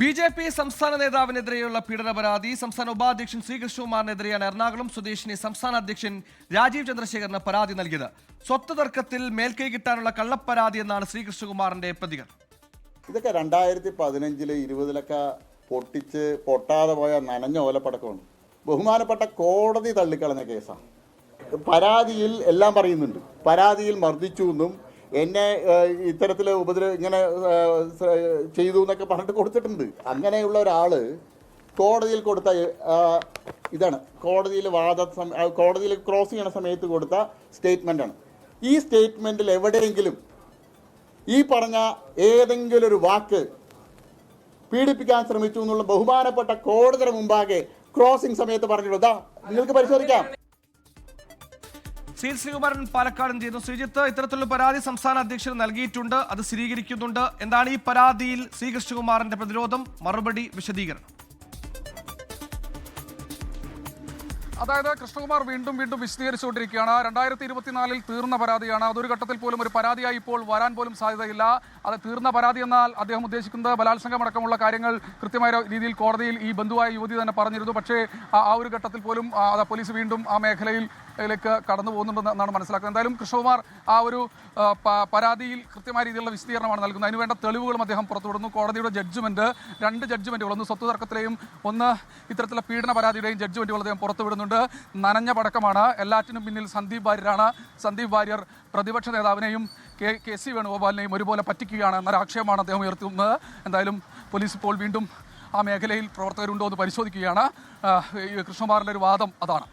B J P സംസ്ഥാന നേതാവിനെതിരെയുള്ള പീഡന പരാതി സംസ്ഥാന ഉപാധ്യക്ഷൻ ശ്രീകൃഷ്ണകുമാറിനെതിരെയാണ് എറണാകുളം സ്വദേശിനി സംസ്ഥാന അധ്യക്ഷൻ രാജീവ് ചന്ദ്രശേഖരന് പരാതി നൽകിയത്. സ്വത്ത് തർക്കത്തിൽ മേൽക്കൈ കിട്ടാനുള്ള കള്ളപ്പരാതി എന്നാണ് ശ്രീകൃഷ്ണകുമാറിന്റെ പ്രതികരണം. ഇതൊക്കെ രണ്ടായിരത്തി പതിനഞ്ചിൽ ഇരുപതിലൊക്കെ പൊട്ടിച്ച് പൊട്ടാതെ പോയ നനഞ്ഞ ഓലപ്പടക്കമാണ്. ബഹുമാനപ്പെട്ട കോടതി തള്ളിക്കളഞ്ഞ കേസാണ്. പരാതിയിൽ എല്ലാം പറയുന്നുണ്ട്. പരാതിയിൽ മർദ്ദിച്ചു എന്നും എന്നെ ഇത്തരത്തിൽ ഉപദ്ര ഇങ്ങനെ ചെയ്തു എന്നൊക്കെ പറഞ്ഞിട്ട് കൊടുത്തിട്ടുണ്ട്. അങ്ങനെയുള്ള ഒരാൾ കോടതിയിൽ കൊടുത്ത ഇതാണ്. കോടതിയിൽ വാദ കോടതിയിൽ ക്രോസ് ചെയ്യണ സമയത്ത് കൊടുത്ത സ്റ്റേറ്റ്മെന്റാണ് ഈ സ്റ്റേറ്റ്മെന്റിൽ എവിടെയെങ്കിലും ഈ പറഞ്ഞ ഏതെങ്കിലും ഒരു വാക്ക് പീഡിപ്പിക്കാൻ ശ്രമിച്ചു എന്നുള്ള ബഹുമാനപ്പെട്ട കോടതിയുടെ മുമ്പാകെ ക്രോസിംഗ് സമയത്ത് പറഞ്ഞിട്ടുള്ളതാ നിങ്ങൾക്ക് പരിശോധിക്കാം. സി ശ്രീകുമാരൻ പാലക്കാടും ചെയ്യുന്നു. ശ്രീജിത്ത് ഇത്തരത്തിലുള്ള പരാതി സംസ്ഥാന അധ്യക്ഷൻ നൽകിയിട്ടുണ്ട്. അത് സ്ഥിരീകരിക്കുന്നുണ്ട്. എന്താണ് ഈ പരാതിയിൽ ശ്രീകൃഷ്ണകുമാറിന്റെ പ്രതിരോധം? മറുപടി വിശദീകരണം. അതായത് കൃഷ്ണകുമാർ വീണ്ടും വീണ്ടും വിശദീകരിച്ചുകൊണ്ടിരിക്കുകയാണ്. രണ്ടായിരത്തി ഇരുപത്തിനാലിൽ തീർന്ന പരാതിയാണ്. അതൊരു ഘട്ടത്തിൽ പോലും ഒരു പരാതിയായി ഇപ്പോൾ വരാൻ പോലും സാധ്യതയില്ല. അത് തീർന്ന പരാതി എന്നാൽ അദ്ദേഹം ഉദ്ദേശിക്കുന്നത് ബലാത്സംഗം അടക്കമുള്ള കാര്യങ്ങൾ കൃത്യമായ രീതിയിൽ കോടതിയിൽ ഈ ബന്ധുവായ യുവതി തന്നെ പറഞ്ഞിരുന്നു. പക്ഷേ ആ- ഒരു ഘട്ടത്തിൽ പോലും പോലീസ് വീണ്ടും ആ മേഖലയിൽ ലേക്ക് കടന്നു പോകുന്നുണ്ടെന്ന് എന്നാണ് മനസ്സിലാക്കുന്നത്. എന്തായാലും കൃഷ്ണകുമാർ ആ ഒരു പരാതിയിൽ കൃത്യമായ രീതിയിലുള്ള വിശദീകരണമാണ് നൽകുന്നത്. അതിനുവേണ്ട തെളിവുകളും അദ്ദേഹം പുറത്തുവിടുന്നു. കോടതിയുടെ ജഡ്ജ്മെന്റ് രണ്ട് ജഡ്ജ്മെന്റുകൾ ഒന്ന് സ്വത്ത് തർക്കത്തിലെയും ഒന്ന് ഇത്തരത്തിലുള്ള പീഡന പരാതിയുടെയും ജഡ്ജ്മെന്റുകൾ അദ്ദേഹം പുറത്തുവിടുന്നുണ്ട്. നനഞ്ഞ പടക്കമാണ്. എല്ലാറ്റിനും പിന്നിൽ സന്ദീപ് വാര്യരാണ്. സന്ദീപ് വാര്യർ പ്രതിപക്ഷ നേതാവിനെയും കെ കെ സി വേണുഗോപാലിനെയും ഒരുപോലെ പറ്റിക്കുകയാണ് എന്നൊരു ആക്ഷേപമാണ് അദ്ദേഹം ഉയർത്തുന്നത്. എന്തായാലും പോലീസ് ഇപ്പോൾ വീണ്ടും ആ മേഖലയിൽ പ്രവർത്തകരുണ്ടോ എന്ന് പരിശോധിക്കുകയാണ്. കൃഷ്ണകുമാറിന്റെ ഒരു വാദം അതാണ്.